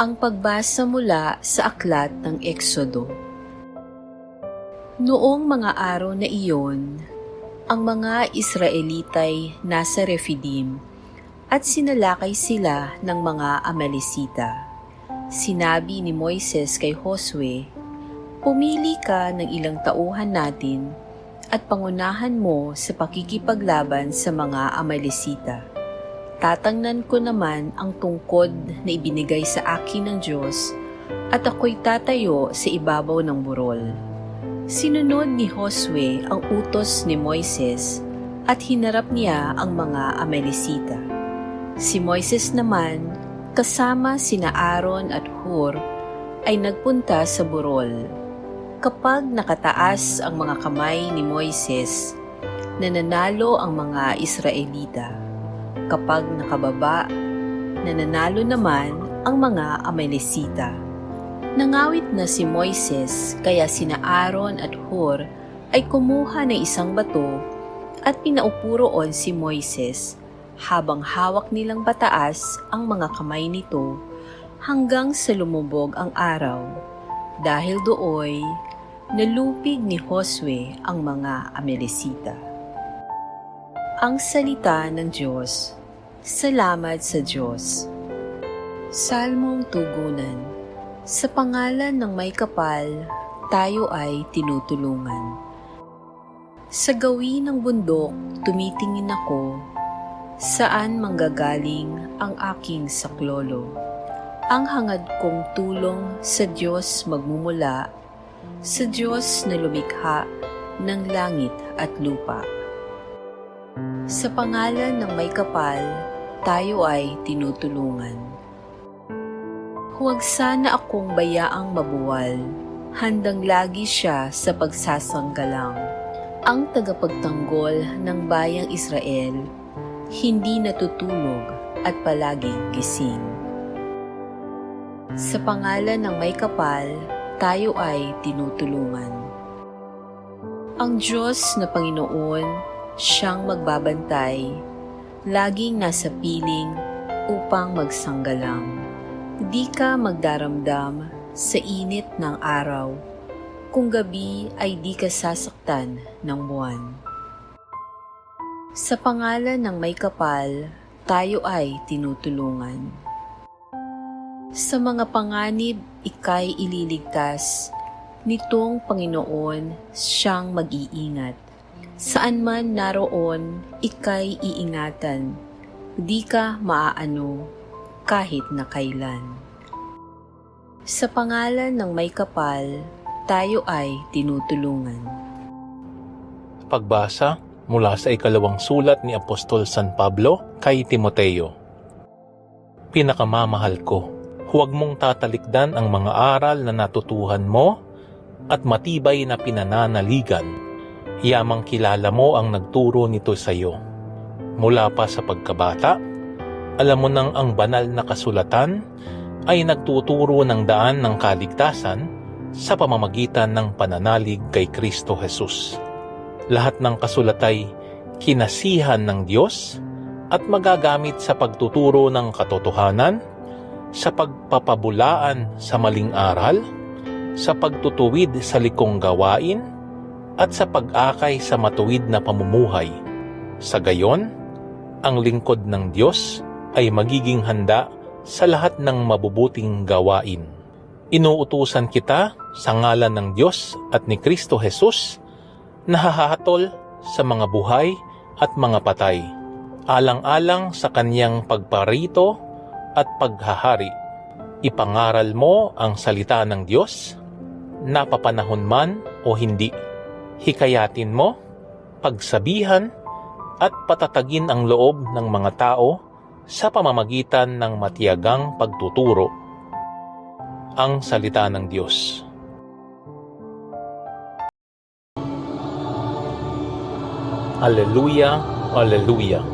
Ang pagbasa mula sa aklat ng Eksodo. Noong mga araw na iyon, ang mga Israelitay nasa Refidim at sinalakay sila ng mga Amalesita. Sinabi ni Moises kay Josue, Pumili ka ng ilang tauhan natin at pangunahan mo sa pakikipaglaban sa mga Amalesita. Tatangnan ko naman ang tungkod na ibinigay sa akin ng Diyos at ako'y tatayo sa ibabaw ng burol. Sinunod ni Josue ang utos ni Moises at hinarap niya ang mga Amalesita. Si Moises naman, kasama sina Aaron at Hur, ay nagpunta sa burol. Kapag nakataas ang mga kamay ni Moises, nananalo ang mga Israelita. Kapag nakababa, nananalo naman ang mga Amalesita. Nangawit na si Moises kaya sina Aaron at Hur ay kumuha ng isang bato at pinaupo roon si Moises habang hawak nilang pataas ang mga kamay nito hanggang sa lumubog ang araw. Dahil dooy, nalupig ni Josue ang mga Amalesita. Ang salita ng Diyos. Salamat sa Diyos. Salmong Tugunan Sa pangalan ng may kapal, tayo ay tinutulungan. Sa gawin ng bundok, tumitingin ako, saan manggagaling ang aking saklolo. Ang hangad kong tulong sa Diyos magmumula, sa Diyos na lumikha ng langit at lupa. Sa pangalan ng may kapal, tayo ay tinutulungan. Huwag sana akong bayaang mabuwal, handang lagi siya sa pagsasanggalang. Ang tagapagtanggol ng bayang Israel, hindi natutulog at palaging gising. Sa pangalan ng may kapal, tayo ay tinutulungan. Ang Diyos na Panginoon, siyang magbabantay, laging nasa piling upang magsanggalang. Di ka magdaramdam sa init ng araw, kung gabi ay di ka sasaktan ng buwan. Sa pangalan ng may kapal, tayo ay tinutulungan. Sa mga panganib, ikay ililigtas, nitong Panginoon siyang mag-iingat. Saan man naroon, ikay iingatan, di ka maaano kahit na kailan. Sa pangalan ng may kapal, tayo ay tinutulungan. Pagbasa mula sa ikalawang sulat ni Apostol San Pablo kay Timoteo. Pinakamamahal ko, huwag mong tatalikdan ang mga aral na natutuhan mo at matibay na pinananaligan. Yamang kilala mo ang nagturo nito sa iyo. Mula pa sa pagkabata, alam mo nang ang banal na kasulatan ay nagtuturo ng daan ng kaligtasan sa pamamagitan ng pananalig kay Kristo Jesus. Lahat ng kasulatay kinasihan ng Diyos at magagamit sa pagtuturo ng katotohanan, sa pagpapabulaan sa maling aral, sa pagtutuwid sa likong gawain, at sa pag-akay sa matuwid na pamumuhay. Sa gayon, ang lingkod ng Diyos ay magiging handa sa lahat ng mabubuting gawain. Inuutusan kita sa ngalan ng Diyos at ni Kristo Jesus na hahatol sa mga buhay at mga patay, alang-alang sa kanyang pagparito at paghahari. Ipangaral mo ang salita ng Diyos, napapanahon man o hindi. Hikayatin mo, pagsabihan, at patatagin ang loob ng mga tao sa pamamagitan ng matiyagang pagtuturo. Ang salita ng Diyos. Aleluya, Aleluya.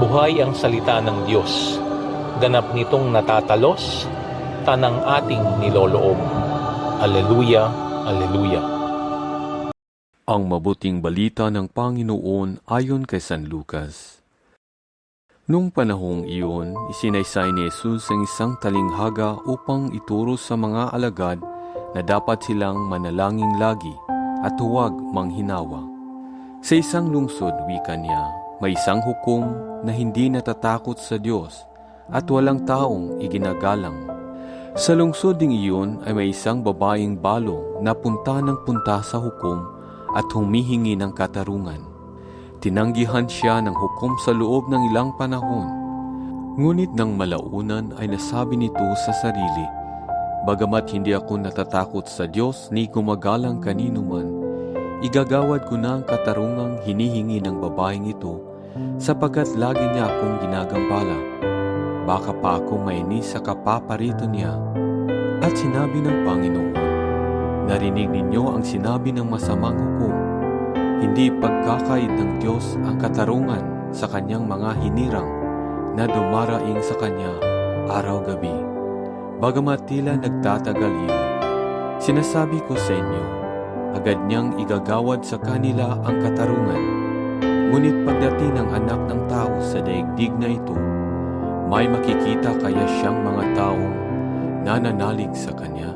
Buhay ang salita ng Diyos. Ganap nitong natatalos, tanang ating niloloob. Aleluya, Aleluya. Ang mabuting balita ng Panginoon ayon kay San Lucas. Nung panahong iyon, isinaysay ni Jesus ang isang talinghaga upang ituro sa mga alagad na dapat silang manalangin lagi at huwag manghinawa. Sa isang lungsod, wika niya, may isang hukom na hindi natatakot sa Diyos at walang taong iginagalang. Sa lungsod ding iyon ay may isang babaeng balong na punta ng punta sa hukom at humihingi ng katarungan. Tinanggihan siya ng hukom sa loob ng ilang panahon. Ngunit nang malaunan ay nasabi nito sa sarili, Bagamat hindi ako natatakot sa Diyos ni gumagalang kanino man, igagawad ko na ang katarungang hinihingi ng babaeng ito sapagkat lagi niya akong ginagambala. Baka pa ako mainis sa kapaparito niya. At sinabi ng Panginoon, Narinig ninyo ang sinabi ng masamang hukom. Hindi pagkakait ng Diyos ang katarungan sa kanyang mga hinirang na dumaraing sa kanya araw-gabi. Bagamat tila nagtatagal iyon, sinasabi ko sa inyo, agad niyang igagawad sa kanila ang katarungan. Ngunit pagdating ng anak ng tao sa daigdig na ito, may makikita kaya siyang mga taong nananalig sa kanya.